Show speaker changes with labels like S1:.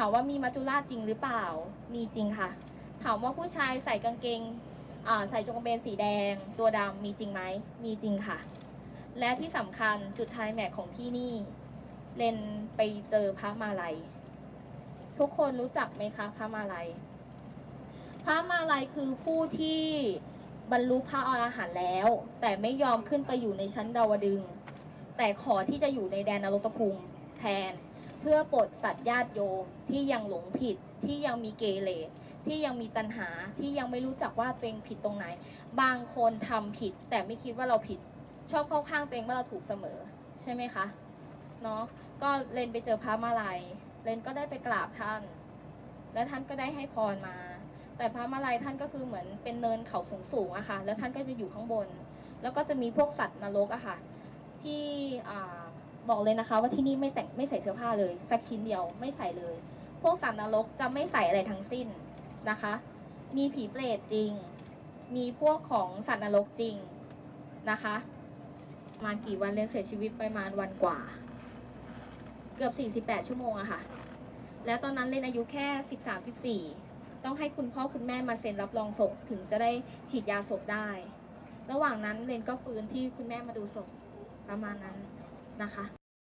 S1: ถามว่ามีมัจจุราชจริงหรือเปล่า มีจริงค่ะ ถามว่าผู้ชายใส่กางเกงใส่จงกระเบนสีแดง ตัวดำมีจริงไหม มีจริงค่ะ และที่สำคัญจุดท้ายแม็กของที่นี่ เลนไปเจอพระมาลัย ทุกคนรู้จักไหมคะพระมาลัย พระมาลัยคือผู้ที่บรรลุพระอรหันต์แล้ว แต่ไม่ยอมขึ้นไปอยู่ในชั้นดาวดึง แต่ขอที่จะอยู่ในแดนนรกภูมิแทน เพื่อปลดสัตว์ญาติโยมที่ยังหลงผิดที่ยังมีเกเรที่ยังมีตัณหาที่ยังไม่รู้จักว่าตัวเองผิดตรงไหน บางคนทำผิด แต่ไม่คิดว่าเราผิด ชอบเข้าข้างตัวเองว่าเราถูกเสมอ ใช่ไหมคะเนาะก็เลนไปเจอพระมาลัยเลนก็ได้ไปกราบท่าน แล้วท่านก็ได้ให้พรมา แต่พระมาลัยท่านก็คือเหมือนเป็นเนินเขาสูงๆอะค่ะ แล้วท่านก็จะอยู่ข้างบน แล้วก็จะมีพวกสัตว์นรกอะค่ะ ที่อ่า บอกเลยนะคะ ว่าที่นี่ไม่แต่งไม่ใส่เสื้อผ้าเลยสักชิ้นเดียวไม่ใส่เลย พวกสัตว์นรกจะไม่ใส่อะไรทั้งสิ้นนะคะ มีผีเปรตจริง มีพวกของสัตว์นรกจริงนะคะมากี่วันเรียนเสียชีวิตประมาณวันกว่า เกือบ 48 ชั่วโมงอะค่ะ แล้วตอนนั้นเล่นอายุแค่ 13 14 ต้องให้คุณพ่อคุณแม่มาเซ็นรับรองศพถึงจะได้ฉีดยาศพได้ ระหว่างนั้นเรนก็ฟื้นที่คุณแม่มาดูศพประมาณนั้นนะคะ